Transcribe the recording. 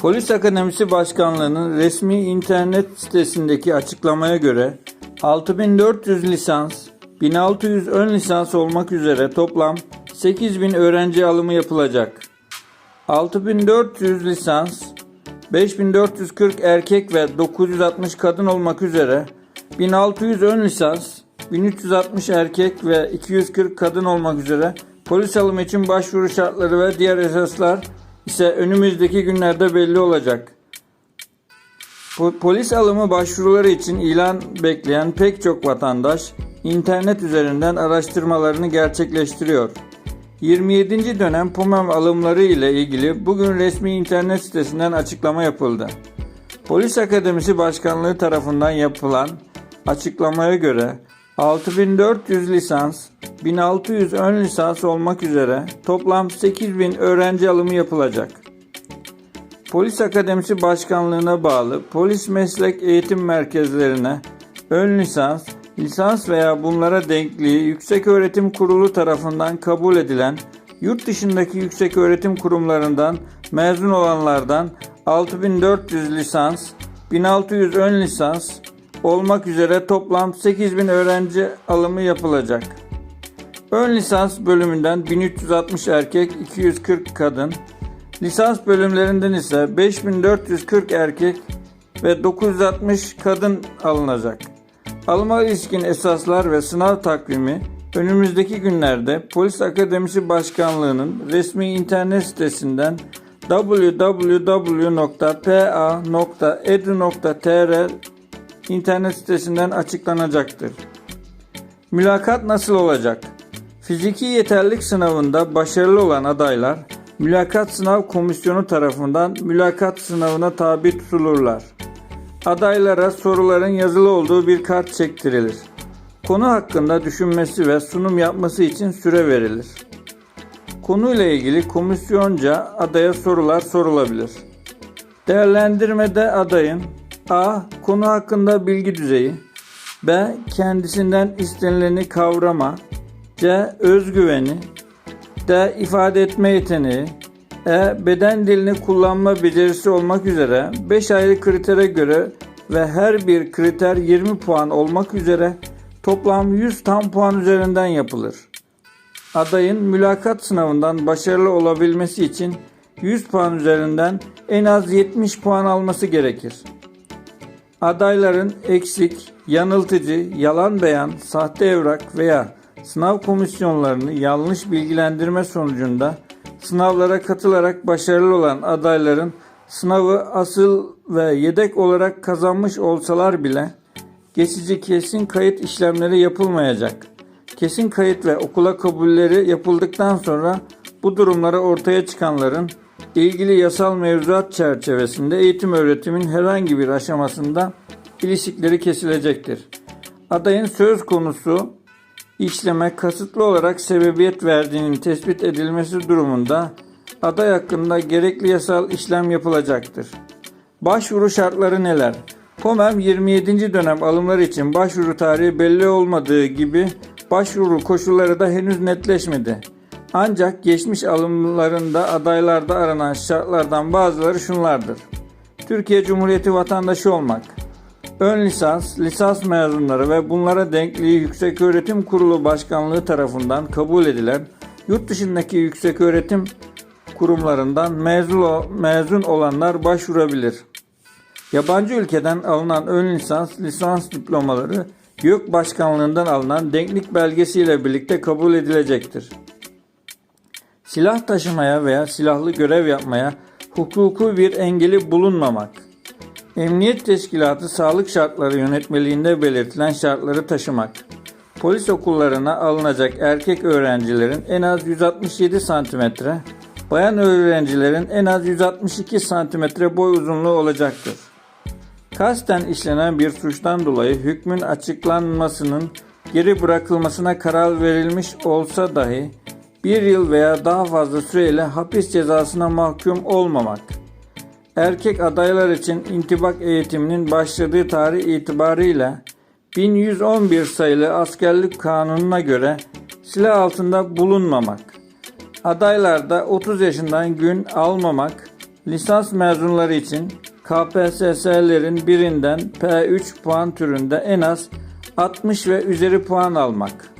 Polis Akademisi Başkanlığı'nın resmi internet sitesindeki açıklamaya göre 6400 lisans, 1600 ön lisans olmak üzere toplam 8000 öğrenci alımı yapılacak. 6400 lisans, 5440 erkek ve 960 kadın olmak üzere 1600 ön lisans, 1360 erkek ve 240 kadın olmak üzere polis alımı için başvuru şartları ve diğer esaslar ise önümüzdeki günlerde belli olacak. Po- Polis alımı başvuruları için ilan bekleyen pek çok vatandaş internet üzerinden araştırmalarını gerçekleştiriyor. 27. dönem POMEM alımları ile ilgili bugün resmi internet sitesinden açıklama yapıldı. Polis Akademisi Başkanlığı tarafından yapılan açıklamaya göre 6400 lisans, 1600 ön lisans olmak üzere toplam 8000 öğrenci alımı yapılacak. Polis Akademisi Başkanlığı'na bağlı polis meslek eğitim merkezlerine ön lisans, lisans veya bunlara denkliği Yüksek Öğretim Kurulu tarafından kabul edilen yurt dışındaki yüksek öğretim kurumlarından mezun olanlardan 6400 lisans, 1600 ön lisans olmak üzere toplam 8000 öğrenci alımı yapılacak. Ön lisans bölümünden 1360 erkek, 240 kadın, lisans bölümlerinden ise 5440 erkek ve 960 kadın alınacak. Alıma ilişkin esaslar ve sınav takvimi önümüzdeki günlerde Polis Akademisi Başkanlığı'nın resmi internet sitesinden www.pa.edu.tr internet sitesinden açıklanacaktır. Mülakat nasıl olacak? Fiziki yeterlik sınavında başarılı olan adaylar Mülakat Sınav Komisyonu tarafından mülakat sınavına tabi tutulurlar. Adaylara soruların yazılı olduğu bir kart çektirilir. Konu hakkında düşünmesi ve sunum yapması için süre verilir. Konuyla ilgili komisyonca adaya sorular sorulabilir. Değerlendirmede adayın A. Konu hakkında bilgi düzeyi B. Kendisinden istenileni kavrama C. Özgüveni D. ifade etme yeteneği E. Beden dilini kullanma becerisi olmak üzere 5 ayrı kritere göre ve her bir kriter 20 puan olmak üzere toplam 100 tam puan üzerinden yapılır. Adayın mülakat sınavından başarılı olabilmesi için 100 puan üzerinden en az 70 puan alması gerekir. Adayların eksik, yanıltıcı, yalan beyan, sahte evrak veya sınav komisyonlarını yanlış bilgilendirme sonucunda sınavlara katılarak başarılı olan adayların sınavı asıl ve yedek olarak kazanmış olsalar bile geçici kesin kayıt işlemleri yapılmayacak. Kesin kayıt ve okula kabulleri yapıldıktan sonra bu durumlara ortaya çıkanların ilgili yasal mevzuat çerçevesinde eğitim öğretimin herhangi bir aşamasında ilişkileri kesilecektir. Adayın söz konusu işleme kasıtlı olarak sebebiyet verdiğinin tespit edilmesi durumunda aday hakkında gerekli yasal işlem yapılacaktır. Başvuru şartları neler? POMEM 27. dönem alımlar için başvuru tarihi belli olmadığı gibi başvuru koşulları da henüz netleşmedi. Ancak geçmiş alımlarında adaylarda aranan şartlardan bazıları şunlardır. Türkiye Cumhuriyeti vatandaşı olmak, ön lisans, lisans mezunları ve bunlara denkliği Yükseköğretim Kurulu Başkanlığı tarafından kabul edilen yurt dışındaki yükseköğretim kurumlarından mezun, mezun olanlar başvurabilir. Yabancı ülkeden alınan ön lisans, lisans diplomaları YÖK Başkanlığından alınan denklik belgesiyle birlikte kabul edilecektir. Silah taşımaya veya silahlı görev yapmaya hukuku bir engeli bulunmamak. Emniyet Teşkilatı sağlık şartları yönetmeliğinde belirtilen şartları taşımak. Polis okullarına alınacak erkek öğrencilerin en az 167 cm, bayan öğrencilerin en az 162 cm boy uzunluğu olacaktır. Kasten işlenen bir suçtan dolayı hükmün açıklanmasının geri bırakılmasına karar verilmiş olsa dahi bir yıl veya daha fazla süreyle hapis cezasına mahkum olmamak. Erkek adaylar için intibak eğitiminin başladığı tarih itibarıyla 1111 sayılı askerlik kanununa göre silah altında bulunmamak. Adaylarda 30 yaşından gün almamak, Lisans mezunları için KPSS'lerin birinden P3 puan türünde en az 60 ve üzeri puan almak.